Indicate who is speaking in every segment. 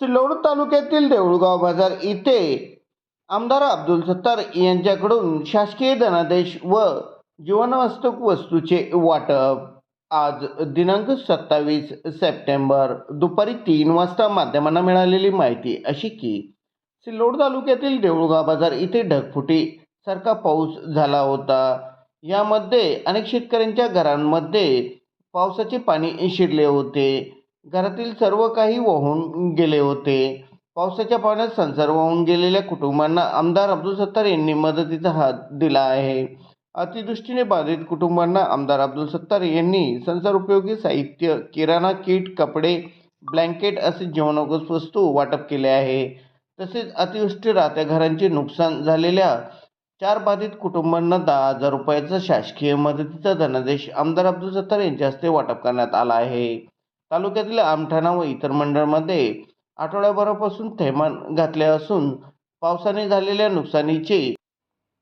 Speaker 1: सिल्लोड तालुक्यातील देऊळगाव बाजार इथे आमदार अब्दुल सत्तार यांच्याकडून शासकीय धनादेश व जीवनावश्यक वस्तूचे वाटप. आज दिनांक सत्तावीस सप्टेंबर दुपारी तीन वाजता माध्यमांना मिळालेली माहिती अशी की सिल्लोड तालुक्यातील देऊळगाव बाजार इथे ढगफुटी सारखा पाऊस झाला होता. यामध्ये अनेक शेतकऱ्यांच्या घरांमध्ये पावसाचे पाणी शिरले होते. घरातील सर्व काही वाहून गेले होते. पावसाच्या पाण्यात संसार वाहून गेलेल्या कुटुंबांना आमदार अब्दुल सत्तार यांनी मदतीचा हात दिला आहे. अतिवृष्टीने बाधित कुटुंबांना आमदार अब्दुल सत्तार यांनी संसार उपयोगी साहित्य किराणा किट कपडे ब्लँकेट असे जीवनावश्यक वस्तू वाटप केले आहे. तसेच अतिवृष्टी राहत्या घरांचे नुकसान झालेल्या चार बाधित कुटुंबांना दहा हजार रुपयाचा शासकीय मदतीचा धनादेश आमदार अब्दुल सत्तार यांच्या हस्ते वाटप करण्यात आला आहे. तालुक्यातील आमठाणा व इतर मंडळामध्ये आठवड्याभरापासून थैमान घातले असून पावसाने झालेल्या नुकसानीचे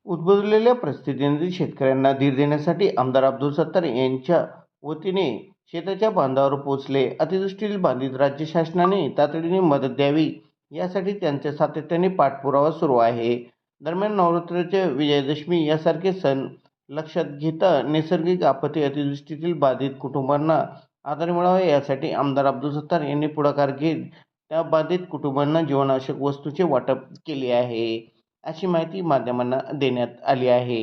Speaker 1: उद्भवलेल्या परिस्थितीमध्ये शेतकऱ्यांना धीर देण्यासाठी आमदार अब्दुल सत्तार यांच्या वतीने शेताच्या बांधावर पोचले अतिवृष्टीतील बाधित राज्य शासनाने तातडीने मदत द्यावी यासाठी त्यांच्या सातत्याने पाठपुरावा सुरू आहे. दरम्यान नवरात्राच्या विजयादशमी यासारखे सण लक्षात घेता नैसर्गिक आपत्ती अतिवृष्टीतील बाधित कुटुंबांना आधार मिळावा यासाठी आमदार अब्दुल सत्तार यांनी पुढाकार घेत त्या बाधित कुटुंबांना जीवनावश्यक वस्तूचे वाटप केले आहे. अशी माहिती माध्यमांना देण्यात आली आहे.